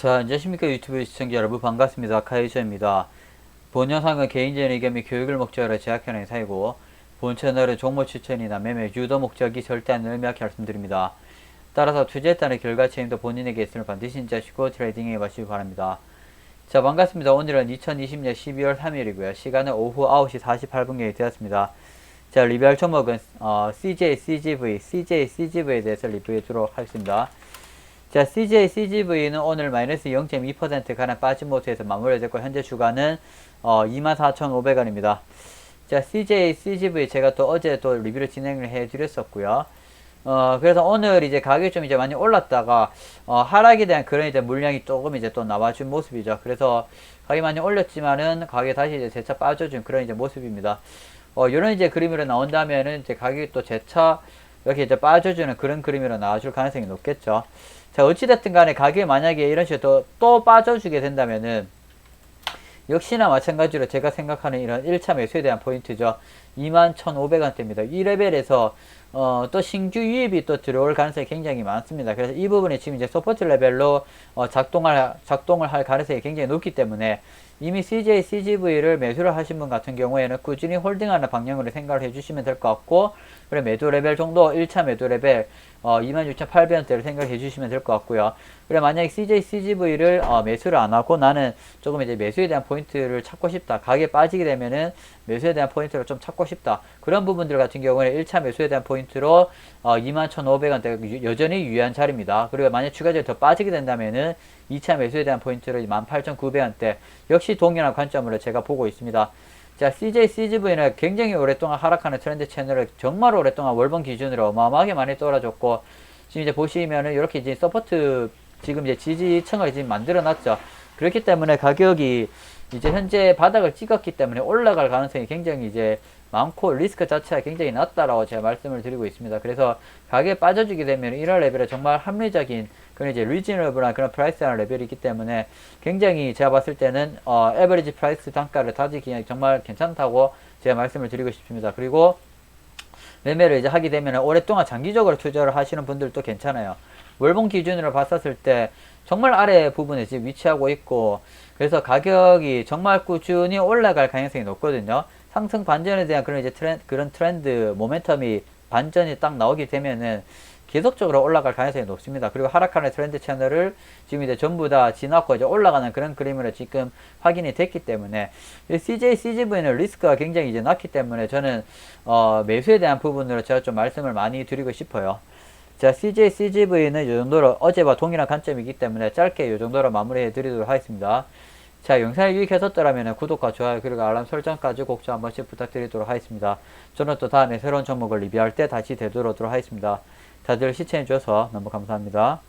자, 안녕하십니까 유튜브 시청자 여러분 반갑습니다. 카이저입니다. 본 영상은 개인적인 의견 및 교육을 목적으로 제작하는 사이고 본 채널은 종목 추천이나 매매 유도 목적이 절대 아닌 의미하게 말씀드립니다. 따라서 투자에 따른 결과 책임도 본인에게 있음을 반드시 인지하시고 트레이딩에 마시기 바랍니다. 자 반갑습니다. 오늘은 2020년 12월 3일이고요. 시간은 오후 9시 48분경이 되었습니다. 자 리뷰할 종목은 어, CJ, CGV, CJ, CGV에 대해서 리뷰해 주도록 하겠습니다. 자, CJ, CGV는 오늘 마이너스 0.2% 가량 빠진 모습에서 마무리됐고, 현재 주가는, 어, 24,500원입니다. 자, CJ, CGV 제가 또 어제 또 리뷰를 진행을 해 드렸었고요. 어, 그래서 오늘 이제 가격이 좀 이제 많이 올랐다가, 어, 하락에 대한 그런 이제 물량이 조금 이제 또 나와준 모습이죠. 그래서 가격이 많이 올렸지만은 가격이 다시 이제 재차 빠져준 그런 이제 모습입니다. 어, 요런 이제 그림으로 나온다면은 이제 가격이 또 재차 이렇게 이제 빠져주는 그런 그림으로 나와줄 가능성이 높겠죠. 자, 어찌됐든 간에 가격이 만약에 이런 식으로 또, 또 빠져주게 된다면은, 역시나 마찬가지로 제가 생각하는 이런 1차 매수에 대한 포인트죠. 21,500원대입니다. 이 레벨에서, 어, 또 신규 유입이 또 들어올 가능성이 굉장히 많습니다. 그래서 이 부분이 지금 이제 서포트 레벨로, 어, 작동할, 작동을 할 가능성이 굉장히 높기 때문에, 이미 CJ, CGV를 매수를 하신 분 같은 경우에는 꾸준히 홀딩하는 방향으로 생각을 해주시면 될 것 같고, 그래 매도 레벨 정도 1차 매도 레벨 어, 26,800원대를 생각해 주시면 될 것 같고요. 그래 만약에 CJ, CGV를 어, 매수를 안 하고 나는 조금 이제 매수에 대한 포인트를 찾고 싶다. 가격에 빠지게 되면은 매수에 대한 포인트를 좀 찾고 싶다. 그런 부분들 같은 경우에는 1차 매수에 대한 포인트로 어, 21,500원대 여전히 유효한 자리입니다. 그리고 만약 추가적으로 더 빠지게 된다면은 2차 매수에 대한 포인트를 18,900원대 역시 동일한 관점으로 제가 보고 있습니다. 자, CJ, CGV는 굉장히 오랫동안 하락하는 트렌드 채널을 정말 오랫동안 월봉 기준으로 어마어마하게 많이 떨어졌고, 지금 이제 보시면은 이렇게 이제 서포트, 지금 이제 지지층을 지금 만들어 놨죠. 그렇기 때문에 가격이 이제 현재 바닥을 찍었기 때문에 올라갈 가능성이 굉장히 이제 많고 리스크 자체가 굉장히 낮다라고 제가 말씀을 드리고 있습니다. 그래서 가격에 빠져주게 되면 이런 레벨에 정말 합리적인 그런 이제 리즈너블한 그런 프라이스하는 레벨이기 때문에 굉장히 제가 봤을 때는 어 에버리지 프라이스 단가를 다지기 정말 괜찮다고 제가 말씀을 드리고 싶습니다. 그리고 매매를 이제 하게 되면 오랫동안 장기적으로 투자를 하시는 분들도 괜찮아요. 월봉 기준으로 봤었을 때 정말 아래 부분에 지금 위치하고 있고 그래서 가격이 정말 꾸준히 올라갈 가능성이 높거든요. 상승 반전에 대한 그런 이제 트렌드, 그런 트렌드 모멘텀이 반전이 딱 나오게 되면은 계속적으로 올라갈 가능성이 높습니다. 그리고 하락하는 트렌드 채널을 지금 이제 전부 다 지났고 이제 올라가는 그런 그림으로 지금 확인이 됐기 때문에 CJ, CGV는 리스크가 굉장히 이제 낮기 때문에 저는 어 매수에 대한 부분으로 제가 좀 말씀을 많이 드리고 싶어요. 자, CJ, CGV는 이 정도로 어제와 동일한 관점이기 때문에 짧게 이 정도로 마무리해 드리도록 하겠습니다. 자, 영상이 유익하셨더라면 구독과 좋아요 그리고 알람 설정까지 꼭좀 한 번씩 부탁드리도록 하겠습니다. 저는 또 다음에 새로운 종목을 리뷰할 때 다시 되돌아오도록 하겠습니다. 다들 시청해 주셔서 너무 감사합니다.